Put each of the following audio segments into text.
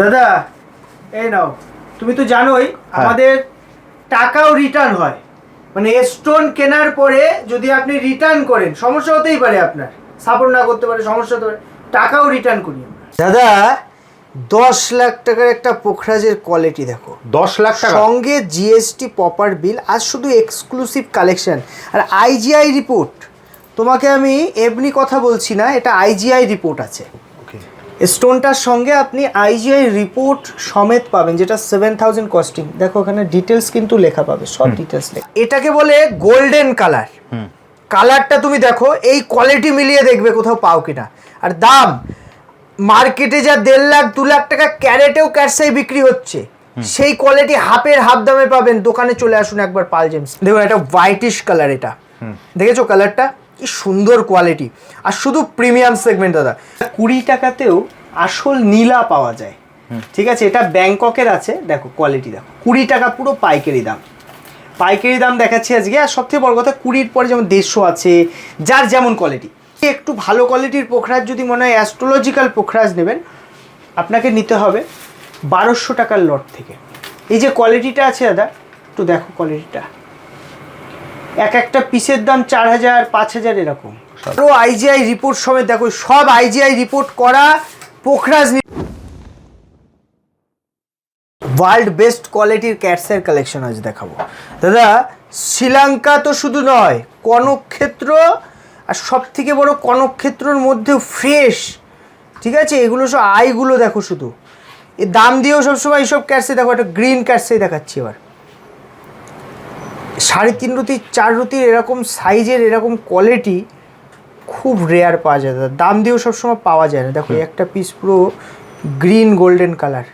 দাদা এই নাও। তুমি তো জানোই আমাদের টাকাও রিটার্ন হয়। মানে স্টোন কেনার পরে যদি আপনি রিটার্ন করেন সমস্যা হতেই পারে আপনার। সাপোর্ট না করতে পারে সমস্যা হতে পারে। টাকাও রিটার্ন করি দাদা দশ লাখ টাকার একটা পোখরাজের কোয়ালিটি দেখো। দশ লাখ টাকা? সঙ্গে জিএসটি পপার বিল আর শুধু এক্সক্লুসিভ কালেকশন আর আইজিআই রিপোর্ট তোমাকে আমি এমনি কথা বলছি না এটা আইজিআই রিপোর্ট আছে। স্টোনটার সঙ্গে আপনি আইজিআই রিপোর্ট সমেত পাবেন যেটা সেভেন থাউজেন্ড কস্টিং দেখো ওখানে ডিটেলস কিন্তু লেখা পাবে সব ডিটেলস লেখা। এটাকে বলে গোল্ডেন কালার হুম। কালারটা তুমি দেখো এই কোয়ালিটি মিলিয়ে দেখবে কোথাও পাও কিনা। আর দাম মার্কেটে যা দেড় লাখ দু লাখ টাকা ক্যারেটেও ক্যারসাই বিক্রি হচ্ছে। সেই কোয়ালিটি হাফের হাফ দামে পাবেন। দোকানে চলে আসুন একবার পাল জেমস। দেখুন এটা হোয়াইটিশ কালার এটা। দেখেছ কালারটা কি সুন্দর কোয়ালিটি আর শুধু প্রিমিয়াম সেগমেন্ট দাদা। কুড়ি টাকাতেও আসল নীলা পাওয়া যায়। ঠিক আছে? এটা ব্যাংককের আছে। দেখো কোয়ালিটি দেখো। কুড়ি টাকা পুরো পাইকারি দাম। পাইকারি দাম দেখাচ্ছি আজকে। আর সবথেকে বড় কথা কুড়ির পরে যেমন দেড়শো আছে যার যেমন কোয়ালিটি একটু ভালো কোয়ালিটির পোখরাজ যদি মনে হয় অ্যাস্ট্রোলজিক্যাল পোখরাজ নেবেন আপনাকে নিতে হবে বারোশো টাকার লট থেকে। এই যে কোয়ালিটিটা আছে দাদা একটু দেখো কোয়ালিটিটা এক একটা পিসের দাম চার হাজার, পাঁচ হাজার এরকম। আরও আইজিআই রিপোর্ট সমেত দেখো, সব আইজিআই রিপোর্ট করা পোখরাজ ওয়ার্ল্ড বেস্ট কোয়ালিটির ক্যাটসের কালেকশন আজ দেখাবো। দাদা, শ্রীলঙ্কা তো শুধু নয়, কনকক্ষেত্র আর সব থেকে বড় কনকক্ষেত্রর মধ্যেও ফ্রেশ ঠিক আছে? এগুলো সব আইগুলো দেখো শুধু। এ দাম দিয়েও সবসময় এইসব ক্যাটসে দেখো, একটা গ্রিন ক্যাটসেই দেখাচ্ছি এবার। সাড়ে তিন রুটি চার রুটির এরকম সাইজের এরকম কোয়ালিটি খুব রেয়ার পাওয়া যায় দাদা। দাম দিয়েও সবসময় পাওয়া যায় না। দেখো একটা পিস পুরো গ্রিন গোল্ডেন কালার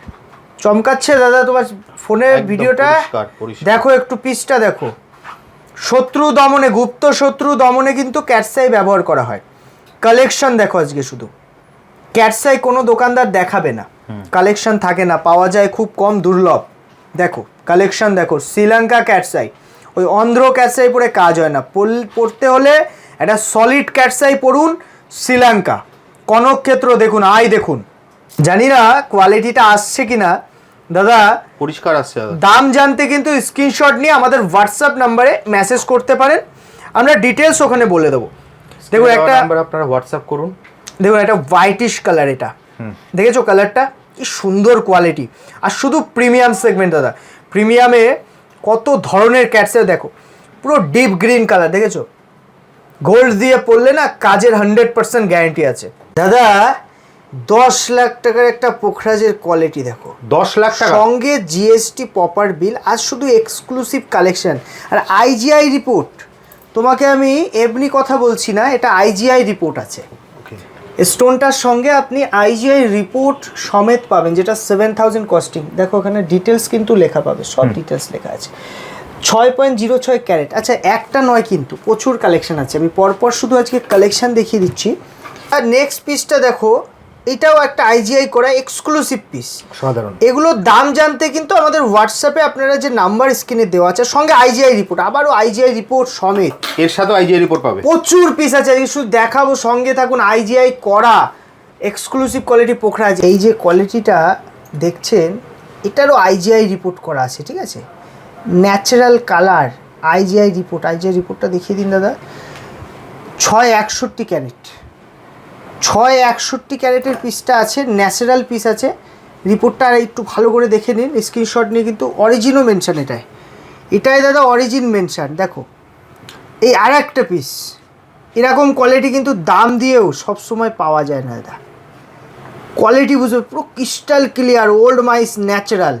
চমকাচ্ছে দাদা তোমার একদম ভিডিওটা। দেখো একটু পিসটা দেখো। শত্রু দমনে গুপ্ত শত্রু দমনে কিন্তু ক্যাটসাই ব্যবহার করা হয়। কালেকশন দেখো আজকে শুধু। ক্যাটসাই কোনো দোকানদার দেখাবে না। কালেকশন থাকে না পাওয়া যায় খুব কম দুর্লভ। দেখো কালেকশন দেখো শ্রীলঙ্কা ক্যাটসাই ওই অন্ধ্র ক্যাটসাই পরে কাজ হয় না। পড়তে হলে একটা সলিড ক্যাটসাই পড়ুন শ্রীলঙ্কা। কনকক্ষেত্র দেখুন আই দেখুন। জানি না কোয়ালিটিটা আসছে কি না দাদা পরিষ্কার আসছে দাম জানতে কিন্তু স্ক্রিনশট নিয়ে আমাদের হোয়াটসঅ্যাপ নাম্বারে মেসেজ করতে পারেন। আমরা ডিটেলস ওখানে বলে দেবো। দেখুন একটা নাম্বার আপনারা হোয়াটসঅ্যাপ করুন। দেখুন একটা হোয়াইটিশ কালার এটা। দেখেছ কালারটা কি সুন্দর কোয়ালিটি আর শুধু প্রিমিয়াম সেগমেন্ট দাদা। প্রিমিয়ামে কত ধরনের ক্যাটসে দেখো। পুরো ডিপ গ্রিন কালার দেখেছ? গোল্ড দিয়ে পড়লে না কাজের হান্ড্রেড পার্সেন্ট গ্যারেন্টি আছে। দাদা দশ লাখ টাকার একটা পোখরাজের কোয়ালিটি দেখো। দশ লাখ টাকা? সঙ্গে জিএসটি পপার বিল আর শুধু এক্সক্লুসিভ কালেকশন আর আইজিআই রিপোর্ট তোমাকে আমি এমনি কথা বলছি না এটা আইজিআই রিপোর্ট আছে। স্টোনটার সঙ্গে আপনি আইজিআই রিপোর্ট সমেত পাবেন যেটা সেভেন থাউজেন্ড কস্টিং দেখো ওখানে ডিটেলস কিন্তু লেখা পাবে সব ডিটেলস লেখা আছে। ছয় পয়েন্ট জিরো ছয় ক্যারেট। আচ্ছা একটা নয় কিন্তু প্রচুর কালেকশন আছে। আমি পরপর শুধু আজকে কালেকশন দেখিয়ে দিচ্ছি। আর নেক্সট পিসটা দেখো এটাও একটা আইজিআই করা এক্সক্লুসিভ পিস সাধারণ এগুলোর দাম জানতে কিন্তু আমাদের হোয়াটসঅ্যাপে আপনারা যে নাম্বার স্ক্রিনে দেওয়া আছে সঙ্গে আইজিআই রিপোর্ট আবারও আইজিআই রিপোর্ট সমেত। এর সাথেও আইজিআই রিপোর্ট পাবে। প্রচুর পিস আছে শুধু দেখাবো সঙ্গে থাকুন আইজিআই করা এক্সক্লুসিভ কোয়ালিটি পোখরা আছে। এই যে কোয়ালিটিটা দেখছেন এটারও আইজিআই রিপোর্ট করা আছে ঠিক আছে? Natural colour IGI report IGI রিপোর্টটা দেখিয়ে দিন দাদা। ছয় একষট্টি ক্যারেট। ছয় একষট্টি ক্যারেটের পিসটা আছে ন্যাচারাল পিস আছে। রিপোর্টটা একটু ভালো করে দেখে নিন স্ক্রিনশট নিয়ে কিন্তু অরিজিনও মেনশন এটাই। এটাই দাদা অরিজিন মেনশন দেখো। এই আর একটা পিস এরকম কোয়ালিটি কিন্তু দাম দিয়েও সব সময় পাওয়া যায় না দাদা। কোয়ালিটি বুঝবে পুরো ক্রিস্টাল ক্লিয়ার ওল্ড মাইস ন্যাচারাল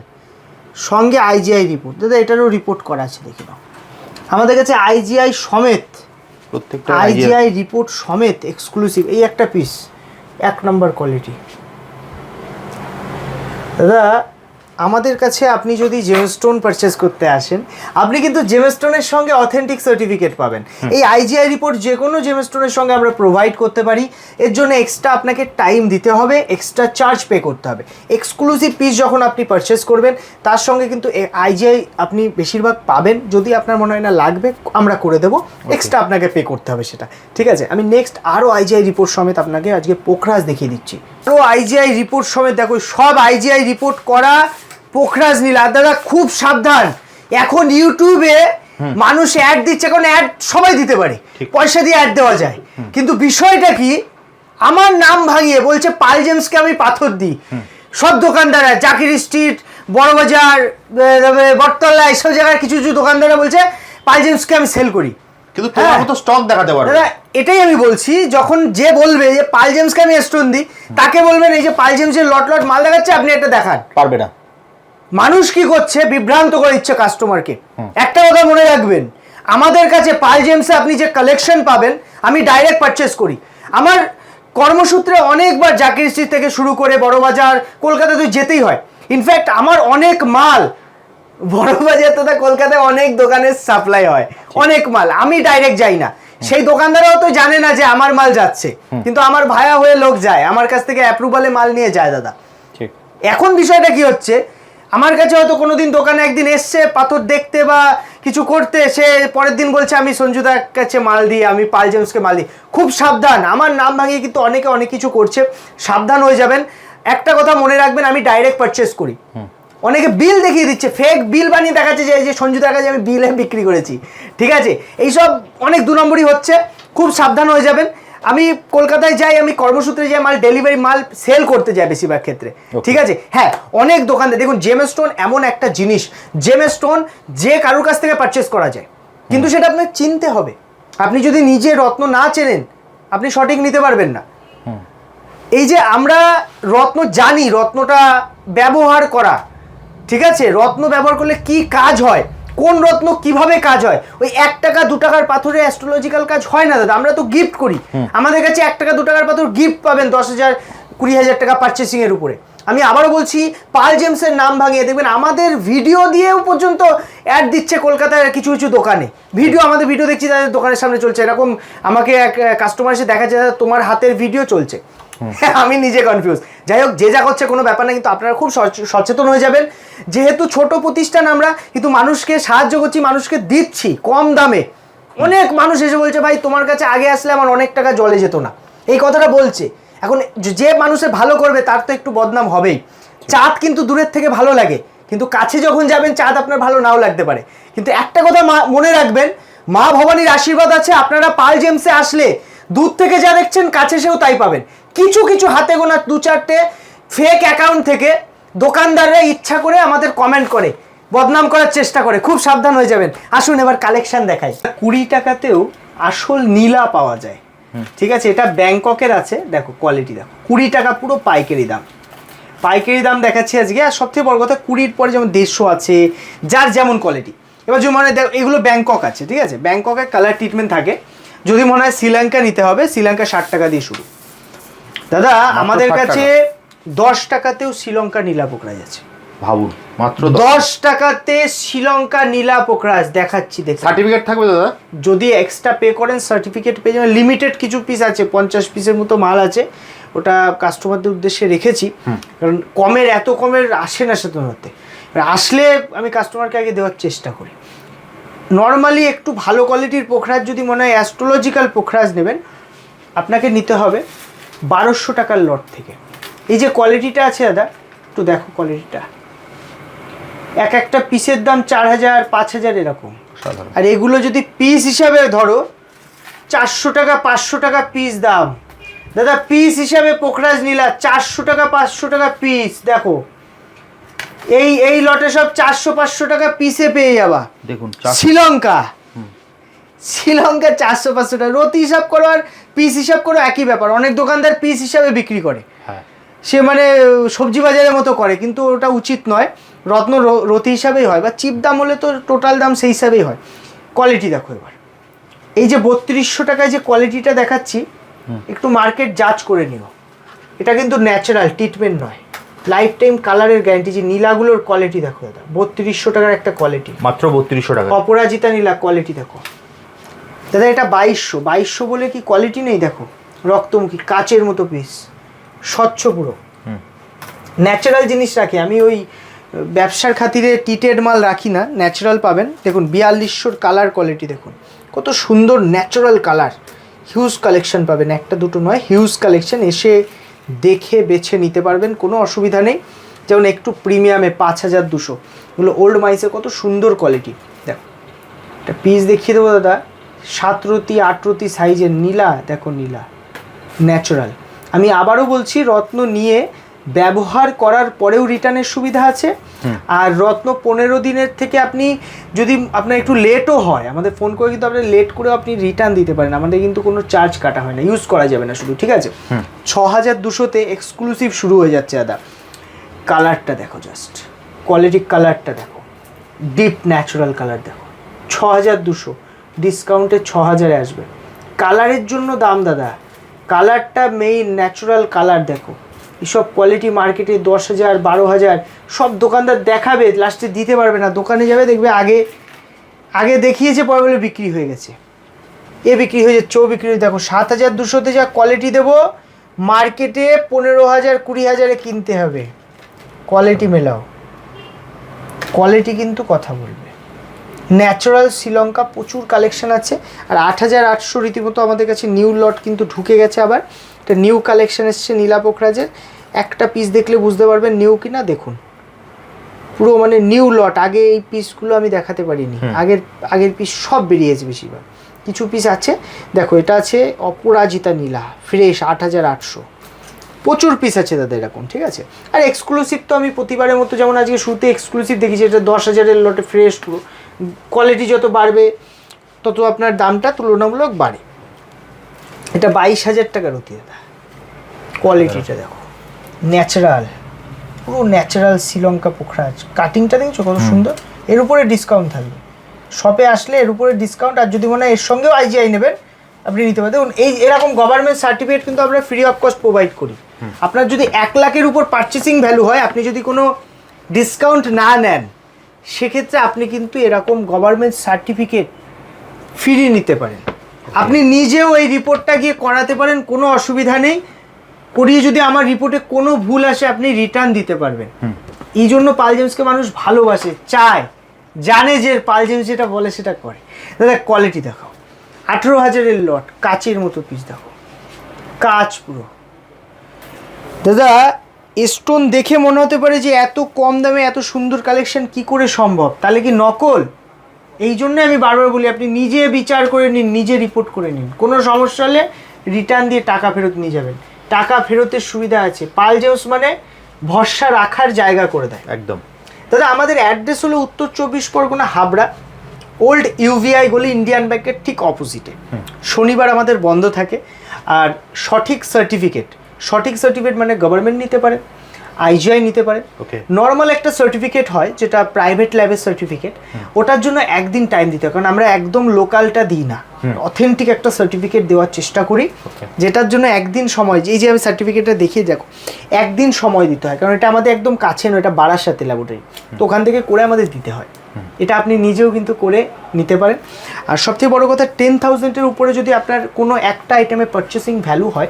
সঙ্গে আইজিআই রিপোর্ট দাদা এটারও রিপোর্ট করা আছে, দেখে আমাদের কাছে আইজিআই সমেত প্রত্যেকটা আইজিআই রিপোর্ট সমেত এক্সক্লুসিভ এই একটা পিস এক নম্বর কোয়ালিটি দাদা আমাদের কাছে আপনি যদি জেমস্টোন পারচেস করতে আসেন আপনি কিন্তু জেমস্টোনের সঙ্গে অথেন্টিক সার্টিফিকেট পাবেন। এই আইজিআই রিপোর্ট যে কোনো জেমস্টোনের সঙ্গে আমরা প্রোভাইড করতে পারি। এর জন্য এক্সট্রা আপনাকে টাইম দিতে হবে এক্সট্রা চার্জ পে করতে হবে। এক্সক্লুসিভ পিস যখন আপনি পারচেস করবেন তার সঙ্গে কিন্তু আইজিআই আপনি বেশিরভাগ পাবেন। যদি আপনার মনে হয় না লাগবে আমরা করে দেবো। এক্সট্রা আপনাকে পে করতে হবে সেটা। ঠিক আছে? আমি নেক্সট আরও আইজিআই রিপোর্ট সমেত আপনাকে আজকে পোখরাজ দেখিয়ে দিচ্ছি। আরও আইজিআই রিপোর্ট সমেত দেখো সব আইজিআই রিপোর্ট করা পোখরাজ নীল আর দাদা খুব সাবধান। এখন ইউটিউবে মানুষ অ্যাড দিচ্ছে কারণ অ্যাড সবাই দিতে পারে। পয়সা দিয়ে অ্যাড দেওয়া যায়। কিন্তু বিষয়টা কি? আমার নাম ভাঙিয়ে বলছে পাল জেমসকে আমি পাথর দিই। সব দোকানদাররা জাকির স্ট্রিট বড়বাজার বটতলা এইসব জায়গার কিছু কিছু দোকানদাররা বলছে পাল জেমসকে আমি সেল করি। কিন্তু তোমার হ্যাঁ। মতো স্টক দেখাতে পারবে দাদা এটাই আমি বলছি যখন যে বলবে যে পাল জেমসকে আমি স্টোন দিই তাকে বলবেন এই যে পাল জেমসের লট লট মাল দেখাচ্ছে আপনি এটা দেখান। পারবে না। মানুষ কি করছে? বিভ্রান্ত করে দিচ্ছে কাস্টমারকে একটা কথা মনে রাখবেন আমাদের কাছে পাল জেমসে আপনি যে কালেকশন পাবেন আমি ডাইরেক্ট পারচেস করি। আমার কর্মসূত্রে অনেকবার জাকির স্ট্রিট থেকে শুরু করে বড়বাজার কলকাতা তো যেতেই হয়। ইনফ্যাক্ট আমার অনেক মাল বড়বাজার তথা কলকাতায় অনেক দোকানের সাপ্লাই হয়। অনেক মাল আমি ডাইরেক্ট যাই না। সেই দোকানদারও তো জানে না যে আমার মাল যাচ্ছে। কিন্তু আমার ভায়া হয়ে লোক যায়। আমার কাছ থেকে অ্যাপ্রুভালে মাল নিয়ে যায় দাদা। এখন বিষয়টা কি হচ্ছে? আমার কাছে হয়তো কোনো দিন দোকানে একদিন এসছে পাথর দেখতে বা কিছু করতে সে পরের দিন বলছে আমি সঞ্জুদার কাছে মাল দিই আমি পাল জেমসকে মাল দিই। খুব সাবধান আমার নাম ভাঙিয়ে কিন্তু অনেকে অনেক কিছু করছে সাবধান হয়ে যাবেন। একটা কথা মনে রাখবেন আমি ডাইরেক্ট পারচেস করি। অনেকে বিল দেখিয়ে দিচ্ছে ফেক বিল বানিয়ে দেখাচ্ছে যে এই যে সঞ্জুদার কাছে আমি বিলে বিক্রি করেছি। ঠিক আছে? এইসব অনেক দু নম্বরই হচ্ছে খুব সাবধান হয়ে যাবেন। আমি কলকাতায় যাই আমি কর্মসূত্রে যাই মাল ডেলিভারি মাল সেল করতে যাই বেশিরভাগ ক্ষেত্রে। ঠিক আছে? হ্যাঁ অনেক দোকানে দেখুন জেম স্টোন এমন একটা জিনিস জেম স্টোন যে কারোর কাছ থেকে পারচেস করা যায়। কিন্তু সেটা আপনাকে চিনতে হবে। আপনি যদি নিজে রত্ন না চেনেন আপনি সঠিক নিতে পারবেন না। এই যে আমরা রত্ন জানি রত্নটা ব্যবহার করা ঠিক আছে? রত্ন ব্যবহার করলে কি কাজ হয়? কোন রত্ন কীভাবে কাজ হয়? ওই এক টাকা দু টাকার পাথরে অ্যাস্ট্রোলজিক্যাল কাজ হয় না দাদা আমরা তো গিফট করি। আমাদের কাছে এক টাকা দু টাকার পাথর গিফট পাবেন দশ হাজার কুড়ি হাজার টাকা পারচেসিং এর উপরে। আমি আবারও বলছি পাল জেমসের নাম ভাঙিয়ে দেখবেন আমাদের ভিডিও দিয়েও পর্যন্ত অ্যাড দিচ্ছে কলকাতার কিছু কিছু দোকানে। ভিডিও আমাদের ভিডিও দেখছি তাদের দোকানের সামনে চলছে। এরকম আমাকে এক কাস্টমার এসে দেখাচ্ছে দাদা তোমার হাতের ভিডিও চলছে। আমি নিজে কনফিউজ যাই হোক, যে যা করছে কোনো ব্যাপার না, কিন্তু আপনারা খুব সচেতন হয়ে যাবেন। যেহেতু ছোট প্রতিষ্ঠান আমরা, কিন্তু মানুষকে সাহায্য করছি, মানুষকে দিচ্ছি কম দামে। অনেক মানুষ এসে বলছে, ভাই, তোমার কাছে আগে আসলে আমার অনেক টাকা জলে যেত না। এই কথাটা বলছে। এখন যে- যে মানুষে ভালো করবে, তার তো একটু বদনাম হবেই। চাঁদ কিন্তু দূরের থেকে ভালো লাগে। কিন্তু কাছে যখন যাবেন, চাঁদ আপনার ভালো নাও লাগতে পারে। কিন্তু একটা কথা মনে রাখবেন, মা ভবানীর আশীর্বাদ আছে, আপনারা পাল জেমসে আসলে দূর থেকে যা দেখছেন, কাছে সেও তাই পাবেন। কিছু কিছু হাতে গোনা দু চারটে ফেক অ্যাকাউন্ট থেকে দোকানদাররা ইচ্ছা করে আমাদের কমেন্ট করে বদনাম করার চেষ্টা করে খুব সাবধান হয়ে যাবেন। আসুন এবার কালেকশন দেখাই। কুড়ি টাকাতেও আসল নীলা পাওয়া যায়। ঠিক আছে এটা ব্যাংককের আছে দেখো কোয়ালিটি দেখো। কুড়ি টাকা পুরো পাইকারি দাম। পাইকারি দাম দেখাচ্ছি আজকে আর সবথেকে বড় কথা কুড়ির পরে যেমন দেড়শো আছে যার যেমন কোয়ালিটি এবার যদি মনে হয় দেখো, এগুলো ব্যাংকক আছে ঠিক আছে? ব্যাংককের কালার ট্রিটমেন্ট থাকে। যদি মনে হয় শ্রীলঙ্কা নিতে হবে শ্রীলঙ্কা ষাট টাকা দিয়ে শুরু। দাদা আমাদের কাছে দশ টাকাতেও শ্রীলঙ্কা নীলা পোকরা যাচ্ছে ভাবুন মাত্র দশ। টাকাতে শ্রীলঙ্কা নীলা পোকরাজ দেখাচ্ছি দেখ সার্টিফিকেট থাকবে দাদা? যদি এক্সট্রা পে করেন সার্টিফিকেট পেয়ে যাবেন লিমিটেড কিছু পিস আছে পঞ্চাশ পিসের মতো মাল আছে ওটা কাস্টমারদের উদ্দেশ্যে রেখেছি। কারণ কমের এত কমের আসে না সাধারণত। আসলে আমি কাস্টমারকে আগে দেওয়ার চেষ্টা করি। নর্মালি একটু ভালো কোয়ালিটির পোখরাজ যদি মনে হয় অ্যাস্ট্রোলজিক্যাল পোখরাজ নেবেন আপনাকে নিতে হবে। বারোশো টাকার লট থেকে। এই যে কোয়ালিটিটা আছে দাদা একটু দেখো কোয়ালিটিটা এক একটা পিসের দাম চার হাজার পাঁচ হাজার এরকম। আর এগুলো যদি পিস হিসাবে ধরো চারশো টাকা পাঁচশো টাকা পিস দাম। দাদা পিস হিসাবে পোখরাজ নিলা চারশো টাকা পাঁচশো টাকা পিস দেখো। এই এই লটে সব চারশো পাঁচশো টাকা পিসে পেয়ে যাবা। দেখুন শ্রীলঙ্কা। শ্রীলঙ্কা চারশো পাঁচশো টাকা। রতি হিসাব করো আর পিস হিসাব করো একই ব্যাপার। অনেক দোকানদার পিস হিসাবে বিক্রি করে। হ্যাঁ। সে মানে সবজি বাজারের মতো করে কিন্তু ওটা উচিত নয়। রত্ন রতি হিসাবেই হয় বা চিপ দাম হলে তো টোটাল দাম সেই হিসাবেই হয়। কোয়ালিটি দেখো এবার। এই যে বত্রিশশো টাকায় যে কোয়ালিটিটা দেখাচ্ছি একটু মার্কেট জাজ করে নিও। এটা কিন্তু ন্যাচারাল ট্রিটমেন্ট নয়। লাইফ টাইম কালারের গ্যারান্টি যে নীলাগুলোর কোয়ালিটি দেখো দাদা। বত্রিশশো টাকার একটা কোয়ালিটি মাত্র বত্রিশশো টাকা অপরাজিতা নীলা কোয়ালিটি দেখো। দাদা এটা বাইশশো। বাইশশো বলে কি কোয়ালিটি নেই? দেখো রক্তমুখী কাচের মতো পিস স্বচ্ছ পুরো। হুম। ন্যাচারাল জিনিস রাখি। আমি ওই ব্যবসার খাতিরে টিটেড মাল রাখি না ন্যাচারাল পাবেন। দেখুন বিয়াল্লিশশোর কালার কোয়ালিটি দেখুন। কত সুন্দর ন্যাচারাল কালার হিউজ কালেকশন পাবেন। একটা দুটো নয় হিউজ কালেকশন এসে দেখে বেছে নিতে পারবেন কোনো অসুবিধা নেই। যেমন একটু প্রিমিয়ামে পাঁচ হাজার দুশো। এগুলো ওল্ড মাইসের কত সুন্দর কোয়ালিটি দেখো একটা পিস দেখিয়ে দেবো দাদা। সাত রতি আট রতি সাইজের নীলা দেখো নীলা ন্যাচারাল আমি আবারও বলছি রত্ন নিয়ে ব্যবহার করার পরেও রিটার্নের সুবিধা আছে। আর রত্ন পনেরো দিনের থেকে আপনি যদি আপনার একটু লেটও হয় আমাদের ফোন করে কিন্তু আপনি লেট করেও আপনি রিটার্ন দিতে পারেন। আমাদের কিন্তু কোনো চার্জ কাটা হয় না ইউজ করা যাবে না শুধু ঠিক আছে? ছ হাজার দুশোতে এক্সক্লুসিভ শুরু হয়ে যাচ্ছে দাদা। কালারটা দেখো জাস্ট কোয়ালিটি কালারটা দেখো। ডিপ ন্যাচারাল কালার দেখো। ছ হাজার দুশো। ডিসকাউন্টে ছ হাজারে আসবে। কালারের জন্য দাম দাদা কালারটা মেইন ন্যাচারাল কালার দেখো। এসব কোয়ালিটি মার্কেটে দশ হাজার বারো হাজার সব দোকানদার দেখাবে লাস্টে দিতে পারবে না। দোকানে যাবে, দেখবে আগে আগে দেখিয়েছে, পরে বলে বিক্রি হয়ে গেছে। এ বিক্রি হয়ে যাচ্ছে, ও বিক্রি হয়ে দেখো সাত হাজার দুশোতে যা কোয়ালিটি দেবো মার্কেটে পনেরো হাজার কুড়ি হাজারে কিনতে হবে। কোয়ালিটি মেলাও। কোয়ালিটি কিন্তু কথা বলবে। ন্যাচারাল শ্রীলঙ্কা প্রচুর কালেকশন আছে। আর আট হাজার আটশো রীতিমতো আমাদের কাছে নিউ লট কিন্তু ঢুকে গেছে আবার। এটা নিউ কালেকশন এসছে নীলা পোখরাজের একটা পিস দেখলে বুঝতে পারবেন নিউ কি না দেখুন। পুরো মানে নিউ লট আগে এই পিসগুলো আমি দেখাতে পারিনি। আগের আগের পিস সব বেরিয়েছে বেশিরভাগ। কিছু পিস আছে। দেখো এটা আছে অপরাজিতা নীলা ফ্রেশ আট হাজার আটশো। প্রচুর পিস আছে দাদা এরকম ঠিক আছে? আর এক্সক্লুসিভ তো আমি প্রতিবারের মতো যেমন আজকে শুরুতে এক্সক্লুসিভ দেখেছি এটা দশ হাজারের লটে ফ্রেশ পুরো। কোয়ালিটি যত বাড়বে তত আপনার দামটা তুলনামূলক বাড়ে। এটা বাইশ হাজার টাকার অতি দাদা। কোয়ালিটিটা দেখো। ন্যাচারাল পুরো ন্যাচারাল শ্রীলঙ্কা পোখরাজ কাটিংটা দেখছ কত সুন্দর? এর উপরে ডিসকাউন্ট থাকবে। শপে আসলে এর উপরে ডিসকাউন্ট আর যদি মনে হয় এর সঙ্গেও আইজিআই নেবেন আপনি নিতে পারেন। দেখুন এই এরকম গভর্নমেন্ট সার্টিফিকেট কিন্তু আমরা ফ্রি অফ কস্ট প্রোভাইড করি। আপনার যদি এক লাখের উপর পারচেসিং ভ্যালু হয় আপনি যদি কোনো ডিসকাউন্ট না নেন সেক্ষেত্রে আপনি কিন্তু এরকম গভর্নমেন্ট সার্টিফিকেট ফ্রি নিতে পারেন। আপনি নিজেও এই রিপোর্টটা গিয়ে করাতে পারেন কোনো অসুবিধা নেই। করিয়ে যদি আমার রিপোর্টে কোনো ভুল আসে আপনি রিটার্ন দিতে পারবেন। এই জন্য পাল জেমসকে মানুষ ভালোবাসে চায় জানে যে পাল জেমস যেটা বলে সেটা করে। দাদা কোয়ালিটি দেখাও। আঠেরো হাজারের লট কাচের মতো পিস দেখো কাচ পুরো। দাদা স্টোন দেখে মনে হতে পারে যে এত কম দামে এত সুন্দর কালেকশন কি করে সম্ভব? তাহলে কি নকল? এই জন্য আমি বারবার বলি আপনি নিজে বিচার করে নিন নিজে রিপোর্ট করে নিন। কোনো সমস্যা হলে রিটার্ন দিয়ে টাকা ফেরত নিয়ে যাবেন। টাকা ফেরতের সুবিধা আছে। পাল জেউস মানে ভরসা রাখার জায়গা করে দেয়। একদম। দাদা আমাদের অ্যাড্রেস হলো উত্তর চব্বিশ পরগনা হাবড়া। ওল্ড ইউভিআই গলি ইন্ডিয়ান ব্যাংকের ঠিক অপোজিটে শনিবার আমাদের বন্ধ থাকে। আর সঠিক সার্টিফিকেট সঠিক সার্টিফিকেট মানে গভর্নমেন্ট নিতে পারে আইজিআই নিতে পারে. নর্মাল একটা সার্টিফিকেট হয় যেটা প্রাইভেট ল্যাবের সার্টিফিকেট ওটার জন্য একদিন টাইম দিতে হয় কারণ আমরা একদম লোকালটা দিই না। অথেন্টিক একটা সার্টিফিকেট দেওয়ার চেষ্টা করি যেটার জন্য একদিন সময় এই যে আমি সার্টিফিকেটটা দেখিয়ে দেখো একদিন সময় দিতে হয় কারণ এটা আমাদের একদম কাছে নয় এটা বারার সাথে ল্যাবরেটরি তো ওখান থেকে করে আমাদের দিতে হয়। এটা আপনি নিজেও কিন্তু করে নিতে পারেন। আর সবথেকে বড় কথা টেন থাউজেন্ডের উপরে যদি আপনার কোনো একটা আইটেমে পারচেসিং ভ্যালু হয়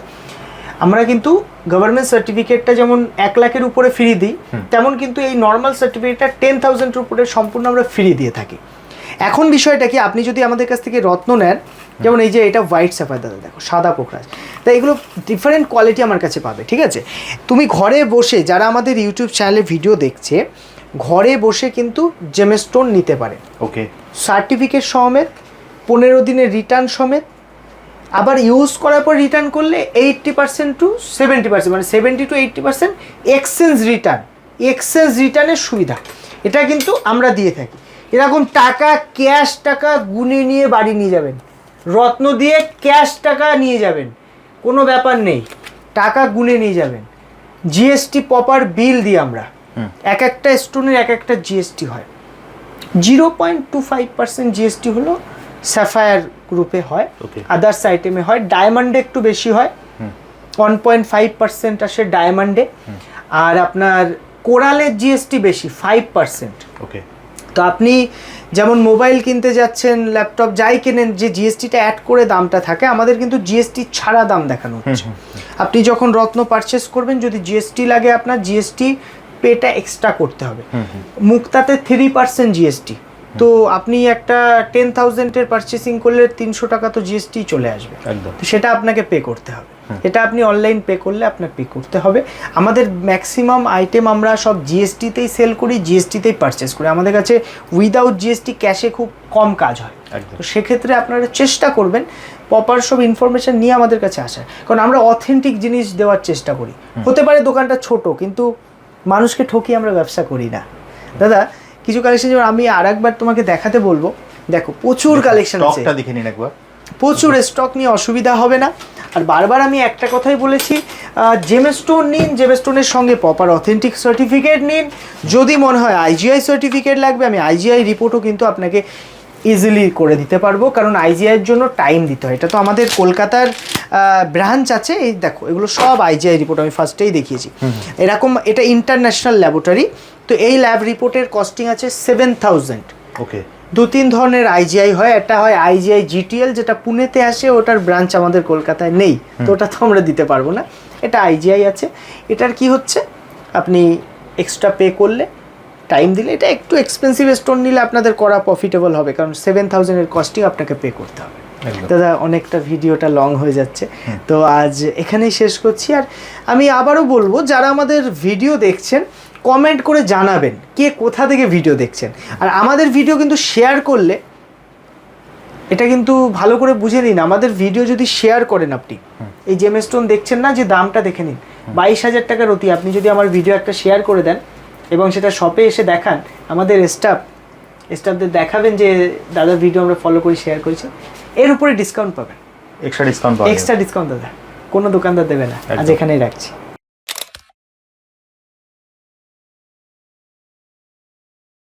আমরা কিন্তু গভর্নমেন্ট সার্টিফিকেটটা যেমন এক লাখের উপরে ফ্রি দিই তেমন কিন্তু এই নর্মাল সার্টিফিকেটটা টেন থাউজেন্ডের উপরে সম্পূর্ণ আমরা ফ্রি দিয়ে থাকি। এখন বিষয়টা কি আপনি যদি আমাদের কাছ থেকে রত্ন নেন যেমন এই যে এটা হোয়াইট সাফার দাদা দেখো সাদা পোখরাজ তাই এগুলো ডিফারেন্ট কোয়ালিটি আমার কাছে পাবে ঠিক আছে? তুমি ঘরে বসে যারা আমাদের ইউটিউব চ্যানেলে ভিডিও দেখছে ঘরে বসে কিন্তু জেমস্টোন নিতে পারে। ওকে সার্টিফিকেট সমেত পনেরো দিনের রিটার্ন সমেত আবার ইউজ করার পর রিটার্ন করলে eighty percent to seventy percent মানে seventy to eighty percent exchange return exchange রিটার্নের সুবিধা। এটা কিন্তু আমরা দিয়ে থাকি। এরকম টাকা ক্যাশ টাকা গুনে নিয়ে বাড়ি নিয়ে যাবেন। রত্ন দিয়ে ক্যাশ টাকা নিয়ে যাবেন। কোনো ব্যাপার নেই। টাকা গুনে নিয়ে যাবেন। জিএসটি প্রপার বিল দিই আমরা। এক একটা স্টোনের এক একটা জিএসটি হয়। Zero point two five percent GST হলো স্যাফায়ার গ্রুপে হয় আদার্স আইটেমে হয় ডায়মন্ডে একটু বেশি হয়। ওয়ান পয়েন্ট ফাইভ পার্সেন্ট আসে ডায়মন্ডে আর আপনার কোরালের জিএসটি বেশি ফাইভ পার্সেন্ট ওকে তো আপনি যেমন মোবাইল কিনতে যাচ্ছেন ল্যাপটপ যাই কেনেন যে জিএসটিটা অ্যাড করে দামটা থাকে আমাদের কিন্তু জিএসটি ছাড়া দাম দেখানো হচ্ছে। আপনি যখন রত্ন পারচেস করবেন যদি জিএসটি লাগে আপনার জিএসটি পেটা এক্সট্রা করতে হবে। মুক্তাতে থ্রি পার্সেন্ট জিএসটি তো আপনি একটা টেন থাউজেন্ডের পারচেসিং করলে তিনশো টাকা তো জিএসটি চলে আসবে। তো সেটা আপনাকে পে করতে হবে। এটা আপনি অনলাইন পে করলে আপনার পে করতে হবে। আমাদের ম্যাক্সিমাম আইটেম আমরা সব জিএসটিতেই সেল করি জিএসটিতেই পারচেস করি। আমাদের কাছে উইদাউট জিএসটি ক্যাশে খুব কম কাজ হয়। তো সেক্ষেত্রে আপনারা চেষ্টা করবেন প্রপার সব ইনফরমেশন নিয়ে আমাদের কাছে আসার। কারণ আমরা অথেন্টিক জিনিস দেওয়ার চেষ্টা করি। হতে পারে দোকানটা ছোট কিন্তু মানুষকে ঠকিয়ে আমরা ব্যবসা করি না। দাদা কিছু কালেকশন যেমন আমি আর একবার তোমাকে দেখাতে বলব। দেখো প্রচুর কালেকশন আছে। দেখে নিন একবার। প্রচুর স্টক নিয়ে অসুবিধা হবে না। আর বারবার আমি একটা কথাই বলেছি জেমস্টোন নিন জেমস্টোনের সঙ্গে প্রপার অথেন্টিক সার্টিফিকেট নিন। যদি মনে হয় আইজিআই সার্টিফিকেট লাগবে আমি আইজিআই রিপোর্টও কিন্তু আপনাকে ইজিলি করে দিতে পারব। কারণ আইজিআইয়ের জন্য টাইম দিতে হয়। এটা তো আমাদের কলকাতার ব্রাঞ্চ আছে এই দেখো এগুলো সব আইজিআই রিপোর্ট আমি ফার্স্টেই দেখিয়েছি। এরকম এটা ইন্টারন্যাশনাল ল্যাবরেটরি তো এই ল্যাব রিপোর্টের কস্টিং আছে সেভেন থাউজেন্ড ওকে দু তিন ধরনের আইজিআই হয় একটা হয় আইজিআই জিটিএল যেটা পুনেতে আসে ওটার ব্রাঞ্চ আমাদের কলকাতায় নেই। তো ওটা তো আমরা দিতে পারব না। এটা আইজিআই আছে। এটার কি হচ্ছে? আপনি এক্সট্রা পে করলে টাইম দিলে এটা একটু এক্সপেন্সিভ স্টোন নিলে আপনাদের করা প্রফিটেবল হবে কারণ সেভেন থাউজেন্ডের কস্টিং আপনাকে পে করতে হবে। দাদা অনেকটা ভিডিওটা লং হয়ে যাচ্ছে। তো আজ এখানেই শেষ করছি। আর আমি আবারও বলব যারা আমাদের ভিডিও দেখছেন কমেন্ট করে জানাবেন কে কোথা থেকে ভিডিও দেখছেন। আর আমাদের ভিডিও কিন্তু শেয়ার করলে এটা কিন্তু ভালো করে বুঝে নিন আমাদের ভিডিও যদি শেয়ার করেন আপনি এই জেমস্টোন দেখছেন না যে দামটা দেখে নিন। বাইশ হাজার টাকার অতি আপনি যদি আমার ভিডিও একটা শেয়ার করে দেন এবং সেটা শপে এসে দেখান আমাদের স্টাফ স্টাফদের দেখাবেন যে দাদার ভিডিও আমরা ফলো করি শেয়ার করেছি। এর উপরে ডিসকাউন্ট পাবেন। এক্সট্রা ডিসকাউন্ট পাবেন এক্সট্রা ডিসকাউন্ট দাদা। কোনো দোকানদার দেবে না। আজ এখানেই রাখছি।